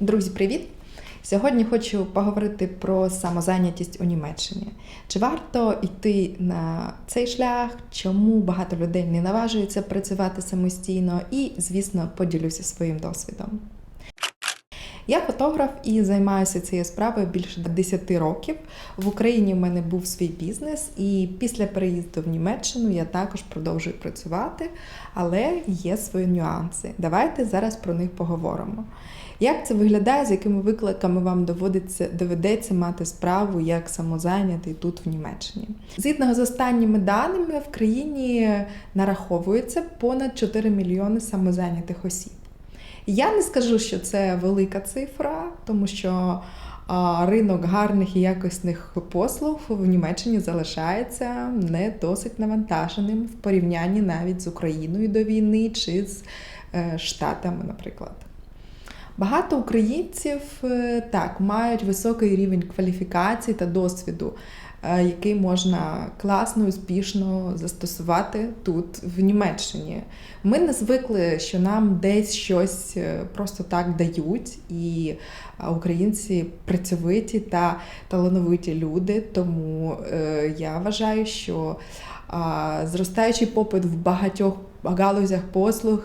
Друзі, привіт! Сьогодні хочу поговорити про самозайнятість у Німеччині. Чи варто йти на цей шлях? Чому багато людей не наважується працювати самостійно? І, звісно, поділюся своїм досвідом. Я фотограф і займаюся цією справою більше 10 років. В Україні в мене був свій бізнес, і після переїзду в Німеччину я також продовжую працювати, але є свої нюанси. Давайте зараз про них поговоримо. Як це виглядає, з якими викликами вам доводиться, доведеться мати справу як самозайнятий тут в Німеччині? Згідно з останніми даними, в країні нараховується понад 4 мільйони самозайнятих осіб. Я не скажу, що це велика цифра, тому що ринок гарних і якісних послуг в Німеччині залишається не досить навантаженим в порівнянні навіть з Україною до війни чи з е, Штатами, наприклад. Багато українців е, так мають високий рівень кваліфікації та досвіду, який можна класно, успішно застосувати тут, в Німеччині. Ми не звикли, що нам десь щось е, просто так дають, і українці працьовиті та талановиті люди. Тому я вважаю, що зростаючий попит в багатьох галузях послуг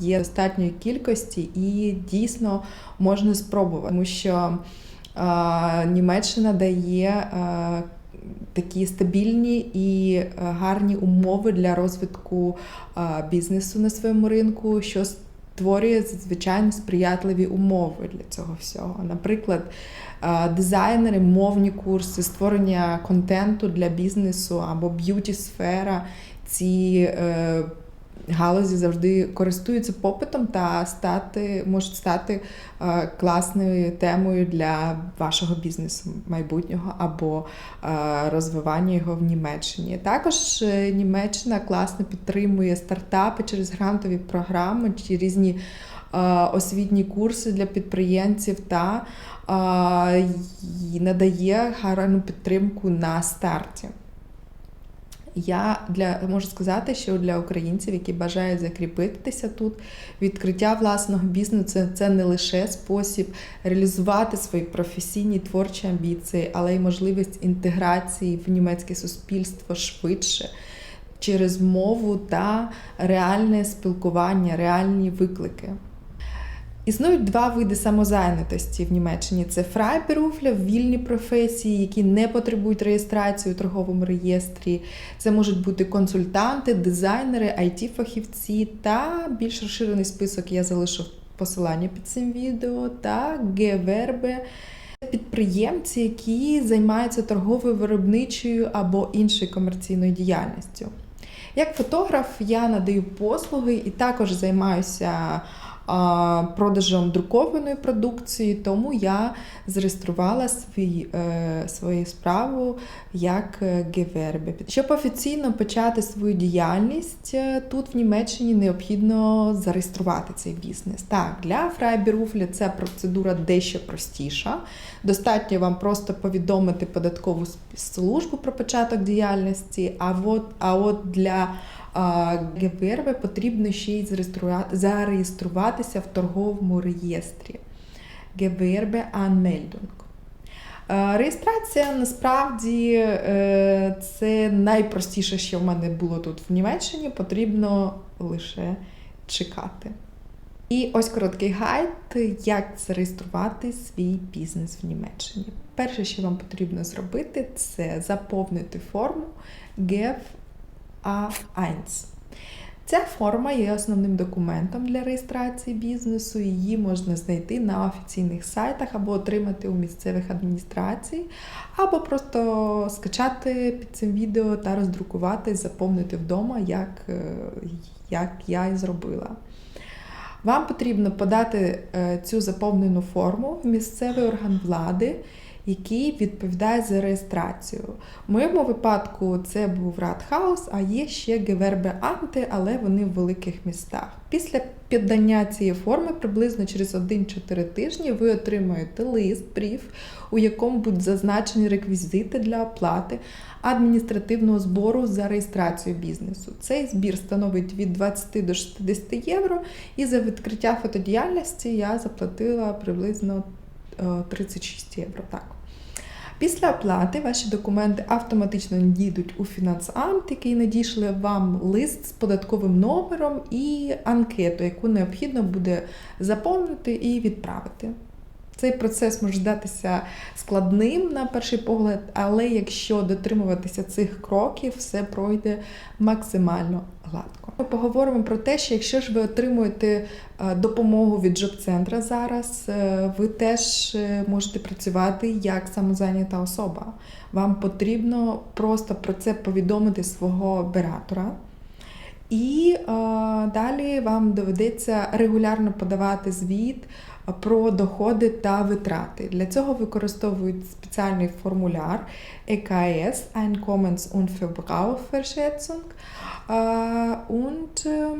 є достатньої кількості і дійсно можна спробувати, тому що Німеччина дає такі стабільні і гарні умови для розвитку бізнесу на своєму ринку, що створює звичайно сприятливі умови для цього всього. Наприклад, дизайнери, мовні курси, створення контенту для бізнесу або б'юті сфера. Ці е, галузі завжди користуються попитом та стати можуть стати е, класною темою для вашого бізнесу майбутнього або е, розвивання його в Німеччині. Також е, Німеччина класно підтримує стартапи через грантові програми чи різні освітні курси для підприємців та надає гарну підтримку на старті. Я для можу сказати, що для українців, які бажають закріпитися тут, відкриття власного бізнесу це, не лише спосіб реалізувати свої професійні творчі амбіції, але й можливість інтеграції в німецьке суспільство швидше через мову та реальне спілкування, реальні виклики. Існують два види самозайнятості в Німеччині: це фрайберуфля, вільні професії, які не потребують реєстрації у торговому реєстрі. Це можуть бути консультанти, дизайнери, it фахівці та більш розширений список я залишу посилання під цим відео та гевербе. Підприємці, які займаються торговою виробничою або іншою комерційною діяльністю. Як фотограф, я надаю послуги і також займаюся продажем друкованої продукції, тому я зареєструвала свій, е, свою справу як е, Щоб офіційно почати свою діяльність е, тут в Німеччині необхідно зареєструвати цей бізнес. Так, для Фрайберуфлі це процедура дещо простіша. Достатньо вам просто повідомити податкову службу про початок діяльності, а от, а от для ГВРВ потрібно ще й зареєструватися в торговому реєстрі. ГВРБ Anmeldung. Реєстрація насправді е, це найпростіше, що в мене було тут в Німеччині, потрібно лише чекати. І ось короткий гайд, як зареєструвати свій бізнес в Німеччині. Перше, що вам потрібно зробити, це заповнити форму GEF А1. Ця форма є основним документом для реєстрації бізнесу. Її можна знайти на офіційних сайтах або отримати у місцевих адміністрацій, або просто скачати під цим відео та роздрукувати, заповнити вдома, як, е, як я і зробила. Вам потрібно подати е, цю заповнену форму в місцевий орган влади який відповідає за реєстрацію. В моєму випадку це був Радхаус, а є ще Гевербеамти, але вони в великих містах. Після піддання цієї форми приблизно через 1-4 тижні ви отримаєте лист, бриф, у якому будуть зазначені реквізити для оплати адміністративного збору за реєстрацію бізнесу. Цей збір становить від 20 до 60 євро, і за відкриття фотодіяльності я заплатила приблизно е, 36 євро. Так. Після оплати ваші документи автоматично дійдуть у фінансамт, який надійшли вам лист з податковим номером і анкету, яку необхідно буде заповнити і відправити. Цей процес може здатися складним на перший погляд, але якщо дотримуватися цих кроків, все пройде максимально гладко. Ми поговоримо про те, що якщо ж ви отримуєте е, допомогу від джоб-центра зараз, е, ви теж е, можете працювати як самозайнята особа. Вам потрібно просто про це повідомити свого оператора. І е, далі вам доведеться регулярно подавати звіт про доходи та витрати. Для цього використовують спеціальний формуляр EKS Einkommens- und Verbraucherschätzung. Е, Und е,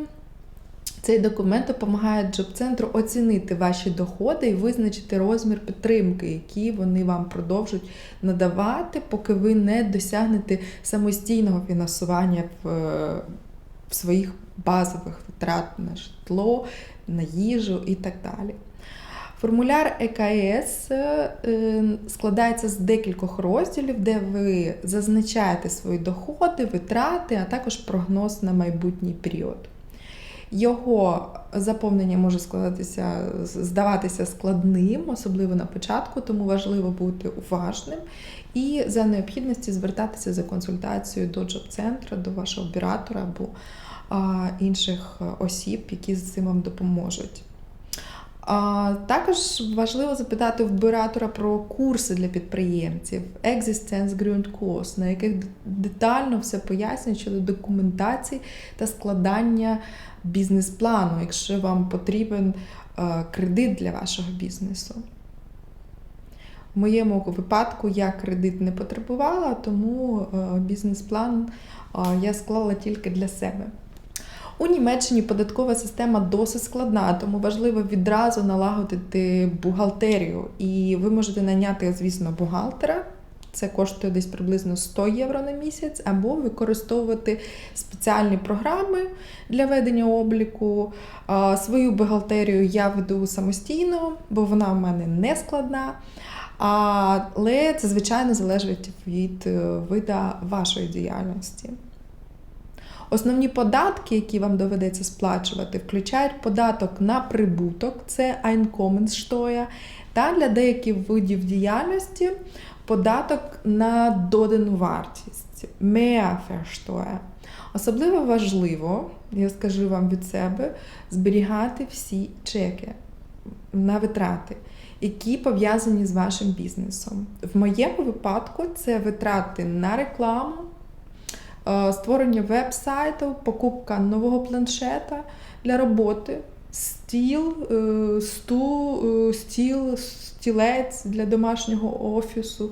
цей документ допомагає джоб-центру оцінити ваші доходи і визначити розмір підтримки, які вони вам продовжують надавати, поки ви не досягнете самостійного фінансування в, в своїх базових витрат на житло, на їжу і так далі. Формуляр ЕКС е, складається з декількох розділів, де ви зазначаєте свої доходи, витрати, а також прогноз на майбутній період. Його заповнення може складатися, здаватися складним, особливо на початку, тому важливо бути уважним і за необхідності звертатися за консультацією до джоб-центру, до вашого оператора або а, інших осіб, які з цим вам допоможуть. Також важливо запитати в оператора про курси для підприємців, Existence Grundkurs, на яких детально все пояснюють щодо документації та складання бізнес-плану, якщо вам потрібен кредит для вашого бізнесу. В моєму випадку я кредит не потребувала, тому бізнес-план я склала тільки для себе. У Німеччині податкова система досить складна, тому важливо відразу налагодити бухгалтерію. І ви можете наняти, звісно, бухгалтера. Це коштує десь приблизно 100 євро на місяць, або використовувати спеціальні програми для ведення обліку. Свою бухгалтерію я веду самостійно, бо вона в мене не складна. Але це, звичайно, залежить від е, вида вашої діяльності. Основні податки, які вам доведеться сплачувати, включають податок на прибуток, це Einkommenssteuer, та для деяких видів діяльності податок на додану вартість Mehrwertsteuer. Особливо важливо, я скажу вам від себе, зберігати всі чеки на витрати, які пов'язані з вашим бізнесом. В моєму випадку це витрати на рекламу. Створення веб-сайту, покупка нового планшета для роботи, стіл, стул, стіл, стілець для домашнього офісу,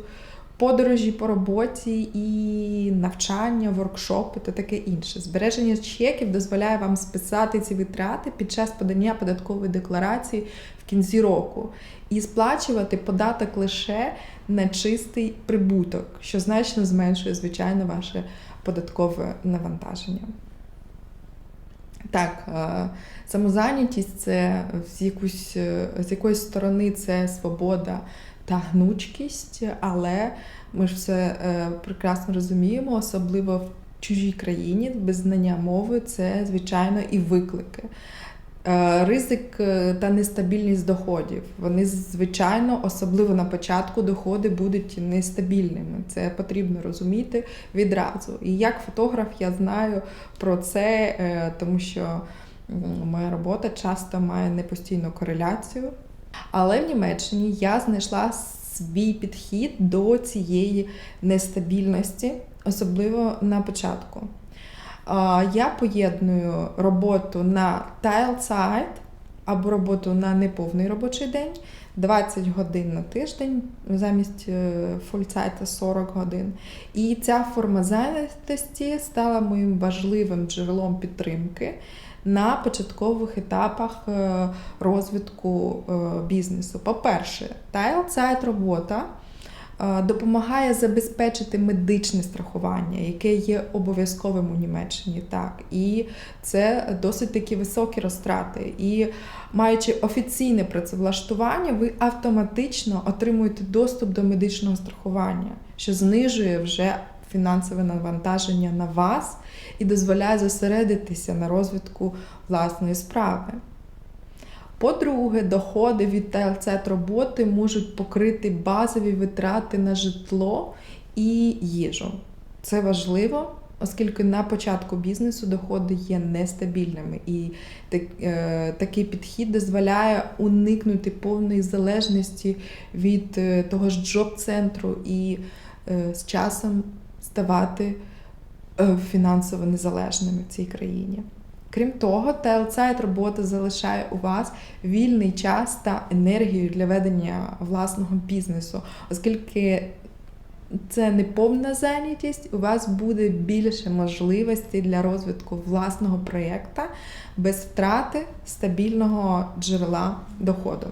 подорожі по роботі і навчання, воркшопи та таке інше. Збереження чеків дозволяє вам списати ці витрати під час подання податкової декларації в кінці року і сплачувати податок лише на чистий прибуток, що значно зменшує, звичайно, ваше податкове навантаження. Так, самозайнятість це з якусь, з якоїсь сторони це свобода та гнучкість, але ми ж все прекрасно розуміємо, особливо в чужій країні без знання мови це, звичайно, і виклики. Ризик та нестабільність доходів. Вони, звичайно, особливо на початку доходи будуть нестабільними. Це потрібно розуміти відразу. І як фотограф я знаю про це, тому що моя робота часто має непостійну кореляцію. Але в Німеччині я знайшла свій підхід до цієї нестабільності, особливо на початку. Я поєдную роботу на Teilzeit, або роботу на неповний робочий день, 20 годин на тиждень замість е, фульцайта 40 годин. І ця форма зайнятості стала моїм важливим джерелом підтримки на початкових етапах е, розвитку е, бізнесу. По-перше, тайлсайт робота е, допомагає забезпечити медичне страхування, яке є обов'язковим у Німеччині. Так, і це досить такі високі розтрати. І маючи офіційне працевлаштування, ви автоматично отримуєте доступ до медичного страхування, що знижує вже фінансове навантаження на вас і дозволяє зосередитися на розвитку власної справи. По-друге, доходи від ТЛЦ роботи можуть покрити базові витрати на житло і їжу. Це важливо, оскільки на початку бізнесу доходи є нестабільними, і так, е, такий підхід дозволяє уникнути повної залежності від е, того ж джоб-центру і е, з часом ставати е, фінансово незалежними в цій країні. Крім того, ТЛЦайт робота залишає у вас вільний час та енергію для ведення власного бізнесу, оскільки це не повна зайнятість, у вас буде більше можливостей для розвитку власного проєкта без втрати стабільного джерела доходу.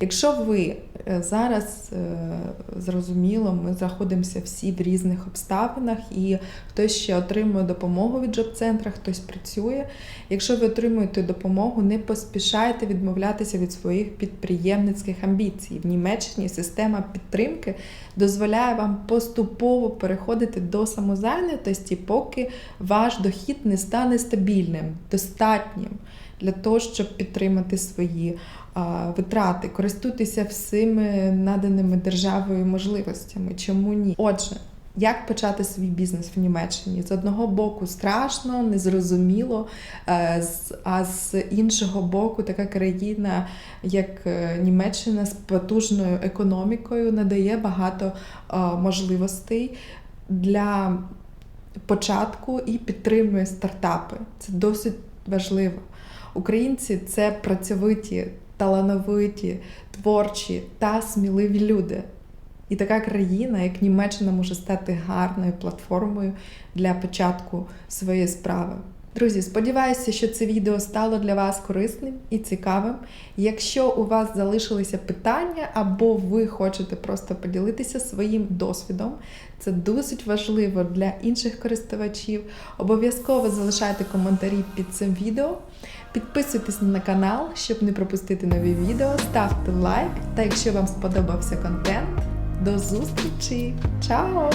Якщо ви е, зараз е, зрозуміло, ми знаходимося всі в різних обставинах, і хтось ще отримує допомогу від джоб-центра, хтось працює. Якщо ви отримуєте допомогу, не поспішайте відмовлятися від своїх підприємницьких амбіцій. В Німеччині система підтримки дозволяє вам поступово переходити до самозайнятості, поки ваш дохід не стане стабільним, достатнім для того, щоб підтримати свої витрати, користуйтеся всіми наданими державою можливостями. Чому ні? Отже. Як почати свій бізнес в Німеччині? З одного боку страшно, незрозуміло, е, а з іншого боку, така країна, як е, Німеччина з потужною економікою, надає багато можливостей для початку і підтримує стартапи. Це досить важливо. Українці це працьовиті, талановиті, творчі та сміливі люди. І така країна, як Німеччина, може стати гарною платформою для початку своєї справи. Друзі, сподіваюся, що це відео стало для вас корисним і цікавим. Якщо у вас залишилися питання, або ви хочете просто поділитися своїм досвідом, це досить важливо для інших користувачів. Обов'язково залишайте коментарі під цим відео. Підписуйтесь на канал, щоб не пропустити нові відео, ставте лайк. Та якщо вам сподобався контент, до зустрічі! Чао!